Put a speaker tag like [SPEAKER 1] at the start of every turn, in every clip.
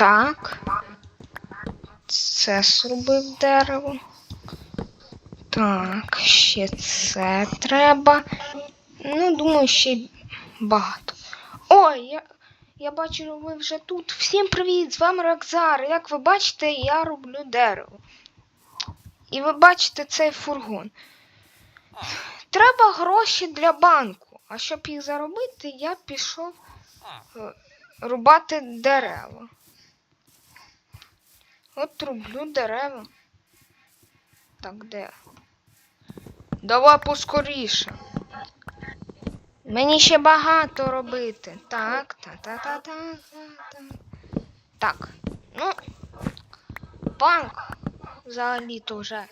[SPEAKER 1] Так. Це зробив дерево. Так, ще це треба. Ну, думаю, ще багато. Ой, я, я бачу, ви вже тут. Всім привіт! З вами Рокзар. Як ви бачите, я роблю дерево. І ви бачите цей фургон. Треба гроші для банку. А щоб їх заробити, я пішов е, рубати дерева. От рублю дерева. Так, де? Давай поскоріше. Мені ще багато робити. Так, та та та та та та Так. Ну. Банк взагалі-то вже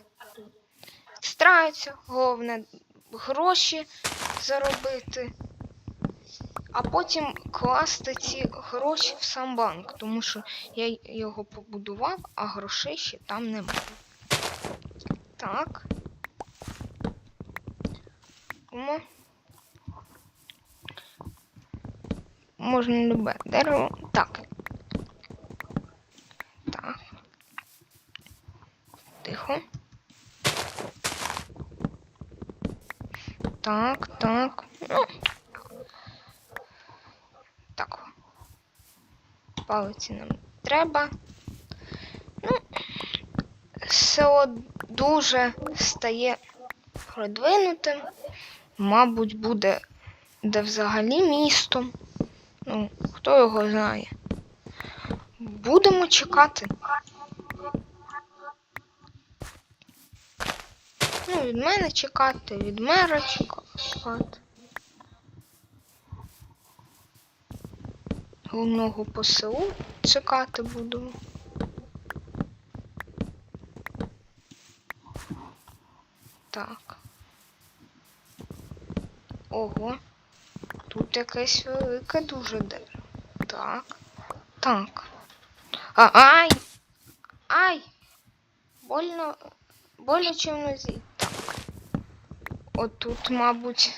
[SPEAKER 1] стараються, головне гроші заробити, а потім класти ці гроші в сам банк, тому що я його побудував, а грошей ще там немає. Так. Тому можна любе дерево. Так. Так. Тихо. Так, так. Ну. Так. Палиці нам треба. Ну, село дуже стає продвинутим. Мабуть, буде де взагалі містом. Ну, хто його знає. Будемо чекати. Ну, від мене чекати, від мера чекати. Головного по селу чекати буду. Так. Ого. Тут якесь велике дуже дерево. Так. Так. А, ай! Ай! Больно. Боляче в нозі. Так. Отут, мабуть,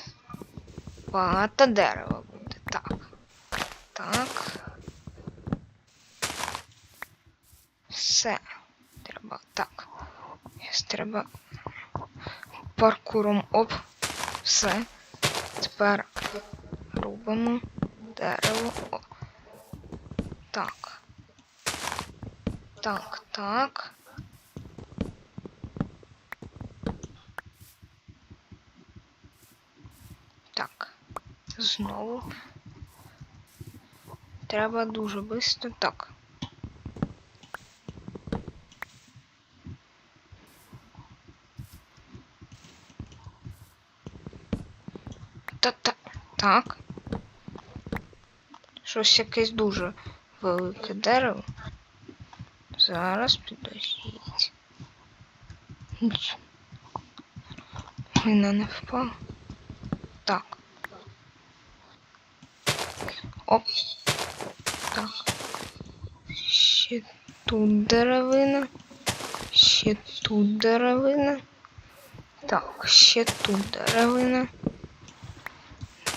[SPEAKER 1] багато дерева буде. Так. Так. Все. Треба. Так. Треба паркуром оп. Все. Тепер робимо дерево. О. Так. Так, так. Так. Знову. Треба дуже швидко. Так. Так. Щось якесь дуже велике дерево. Зараз підождіть. Вона не впала. Так. Оп. Так. Ще тут деревина. Ще тут деревина. Так, ще тут деревина.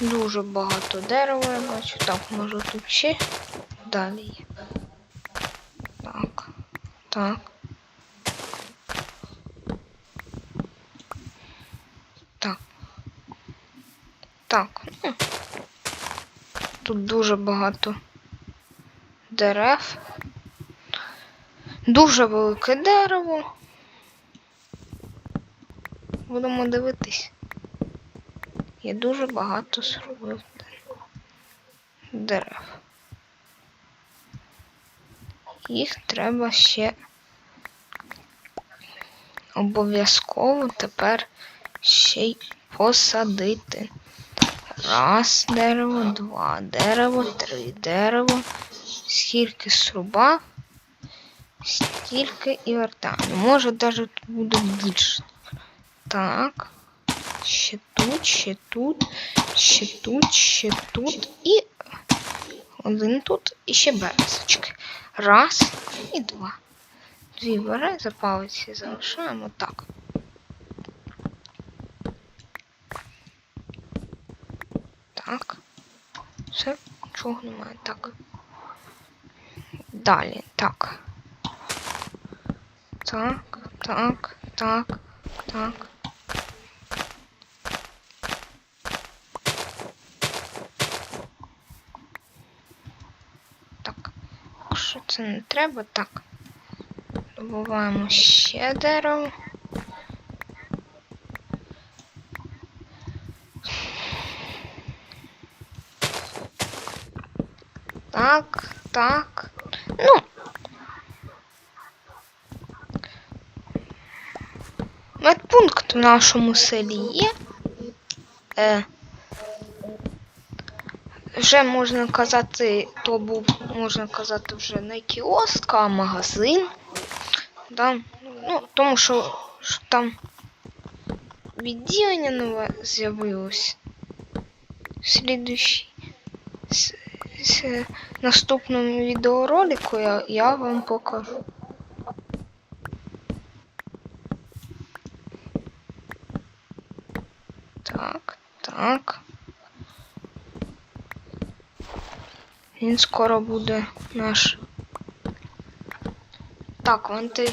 [SPEAKER 1] Дуже багато дерева я бачу. Так, може тут ще далі. Так. Так. Так. Так. ну. Тут дуже багато дерев. Дуже велике дерево. Будемо дивитись. Я дуже багато зробив дерев. Їх треба ще обов'язково тепер ще й посадити. Раз дерево, два дерево, три дерево. Скільки срубав, стільки і вертаю. Може навіть буде більше. Так. Ще тут, ще тут, ще тут, ще тут і один тут і ще березочки. Раз і два. Дві берези, палиці залишаємо так. Так. Все, нічого немає. Так. далі. Так, так, так, так. Так. Це не треба, так. Добуваємо ще дерево. Так, так. Ну. Медпункт в нашому селі є. Е, вже можна казати, то був, можна казати, вже не кіоск, а магазин. Да? Ну, тому що, що там відділення нове з'явилось. Слідуючий. С, с, наступному відеоролику я, я вам покажу. Так, так. Він скоро буде наш. Так, вантаж...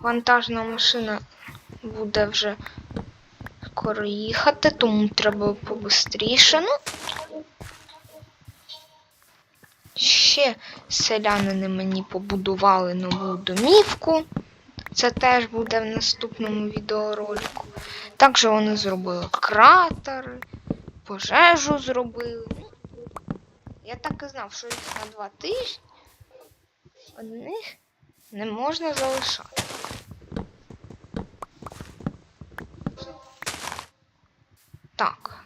[SPEAKER 1] вантажна машина буде вже скоро їхати, тому треба побистріше. Ну, ще селянини мені побудували нову домівку. Це теж буде в наступному відеоролику. Також вони зробили кратери, пожежу зробили. Я так і знав, що їх на два тижні одних не можна залишати. Так.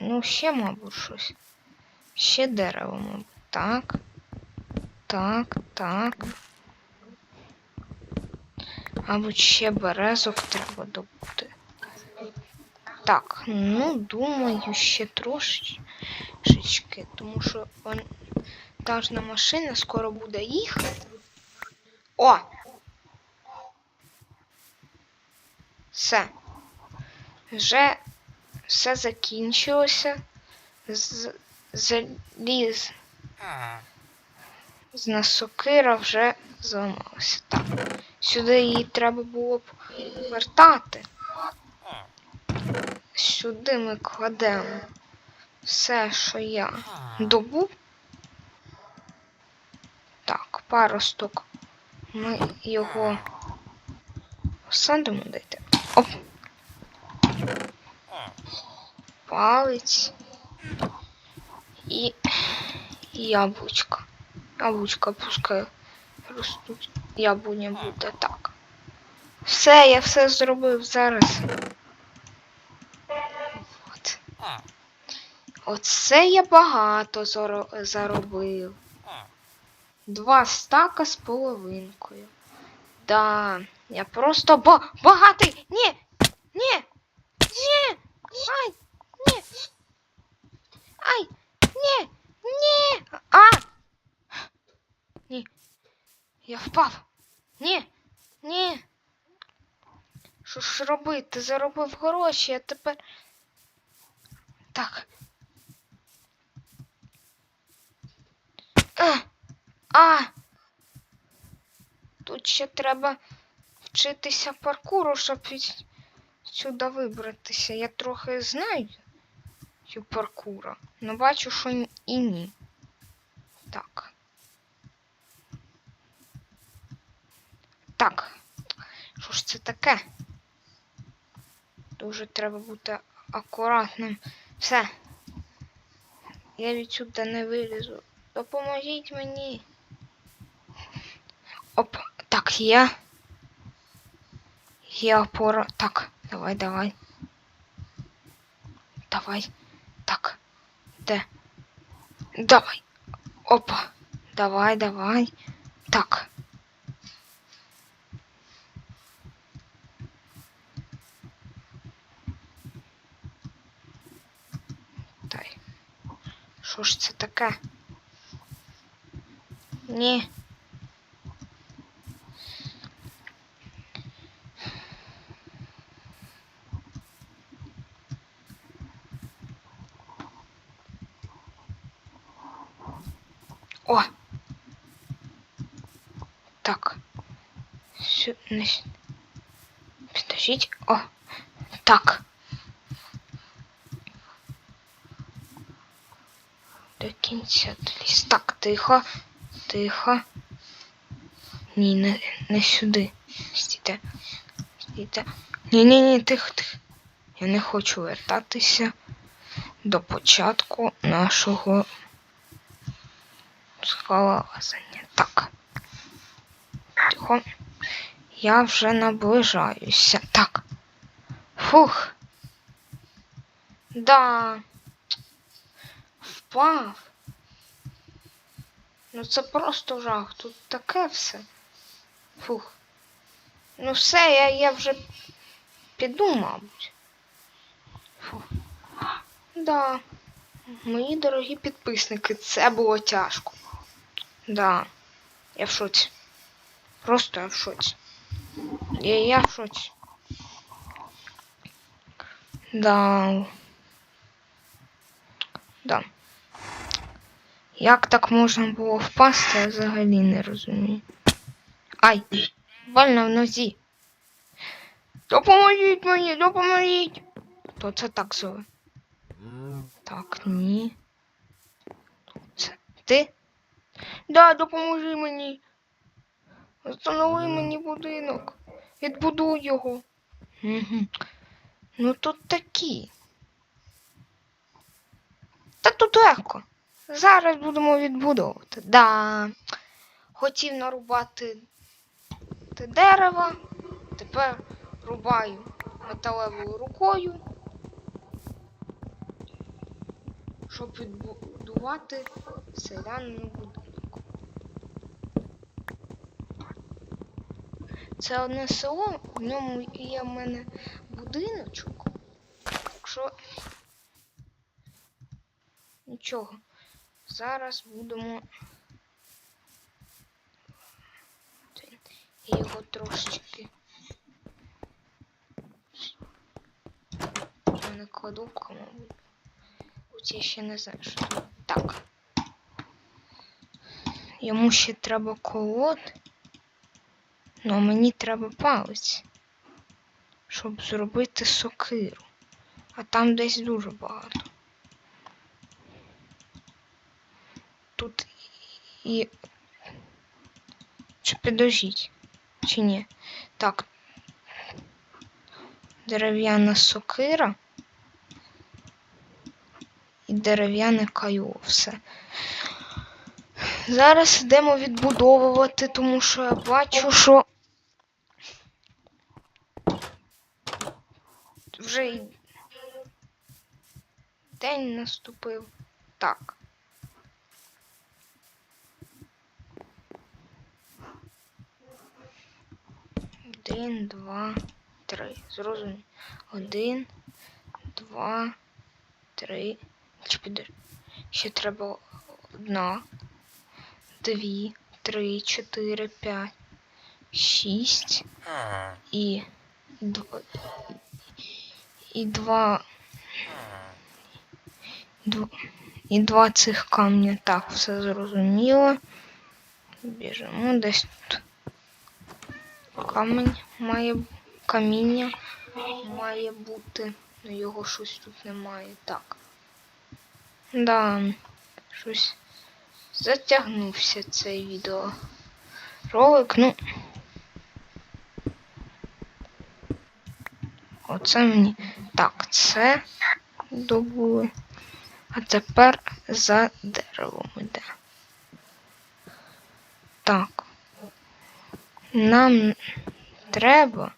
[SPEAKER 1] Ну, ще, мабуть, щось. Ще дерево, мабуть. Так. Так, так. Мабуть, ще березок треба добути. Так, ну, думаю, ще трошечки, тому що вантажна машина скоро буде їхати. О! Все. Вже все закінчилося. З заліз з нас сокира вже зламалася. Так. Сюди її треба було б вертати. Сюди ми кладемо все, що я добув. Так, паросток. Ми його посадимо дайте. Оп. Палець. І яблучко. Яблучко пускай ростуть. Яблуня буде так. Все, я все зробив зараз. Оце я багато заробив. Два стака з половинкою. Да, я просто ба багатий. Ні! Ні! Ні! Ай! Ні! Ай! Ні! Ні! А! Ні. Я впав. Ні. Ні. Що ж робити? Заробив гроші, а тепер. Так. А! А! Тут ще треба вчитися паркуру, щоб від сюди вибратися. Я трохи знаю паркура, але бачу, що і ні. Так. Так. Що ж це таке? Дуже треба бути акуратним. Все. Я відсюди не вилізу. Допоможіть мені. Оп, так, є. Є опора. Так, давай, давай. Давай. Так. Де? Давай. Опа. Давай, давай. Так. Дай. Що ж це таке? Ні. О! Так. Підождіть. О! Так. До кінця ліс. Так, тихо. Тихо. Ні, не, не сюди. Стійте. Стійте. Ні, ні, ні, тихо, тихо. Я не хочу вертатися до початку нашого скалолазання. Так. Тихо. Я вже наближаюся. Так. Фух. Да. Впав. Ну це просто жах. Тут таке все. Фух. Ну все, я, я вже піду, мабуть. Фух. Да. Мої дорогі підписники, це було тяжко. Да. Я в шоці. Просто я в шоці. Я, я в шоці. Да. Да. Як так можна було впасти, я взагалі не розумію. Ай! Больно в нозі. Допоможіть мені, допоможіть! То це так зове. Так, ні. Це ти? Да, допоможи мені. Встанови мені будинок. Відбудуй його. Угу. Ну тут такі. Та тут легко. Зараз будемо відбудовувати. Да. Хотів нарубати те дерево. Тепер рубаю металевою рукою. Щоб відбудувати селянину будинок. Це одне село, в ньому є в мене будиночок. Так що нічого. Зараз будемо. Його трошечки. Я не кладовка, мабуть. Я ще не знаю, що. Так. Йому ще треба колоти. Ну, а мені треба палець, щоб зробити сокиру. А там десь дуже багато. Тут і. Чи підожіть? Чи ні? Так. Дерев'яна сокира. І дерев'яне кайло. Все. Зараз йдемо відбудовувати, тому що я бачу, що вже й день наступив. Так. Один, два, три. Зрозумів. Один, два, три. Чи піде? Ще треба одна, дві, три, чотири, п'ять, шість і два. І два. Дв- І два цих камня. Так, все зрозуміло. Біжимо десь тут. Камінь має каміння має бути. Ну його щось тут немає. Так. Да, щось затягнувся цей відео. Ролик, ну. Оце мені. Так, це добули. А тепер за деревом іде. Так. Нам треба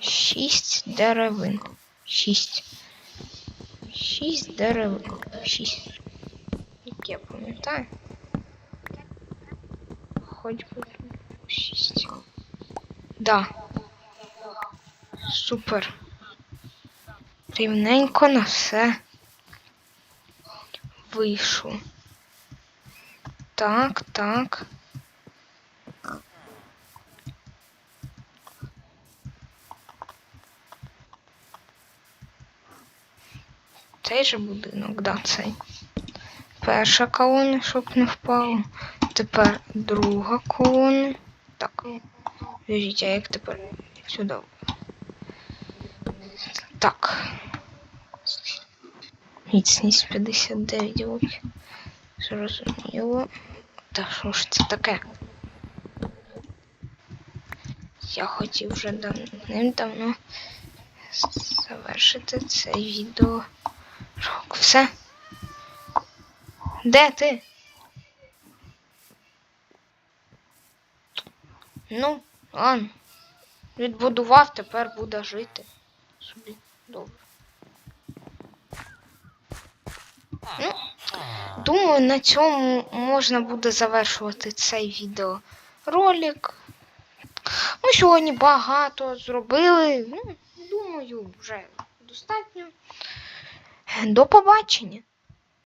[SPEAKER 1] шість деревин. Шість. Шість деревин. Шість. Як я пам'ятаю. Хоч би шість. Да. Супер. Рівненько на все вийшло. Так, так. Цей же будинок, да, цей. Перша колона, щоб не впало. Тепер друга колона. Так. Подождіть, а як тепер сюди? Так. Міцність 59 років. Зрозуміло. Та що ж це таке? Я хотів вже давним-давно завершити це відео. Рок, все. Де ти? Ну, ладно. Відбудував, тепер буде жити. Собі добре. Ну, думаю, на цьому можна буде завершувати цей відеоролик. Ми сьогодні багато зробили. Ну, думаю, вже достатньо. До побачення.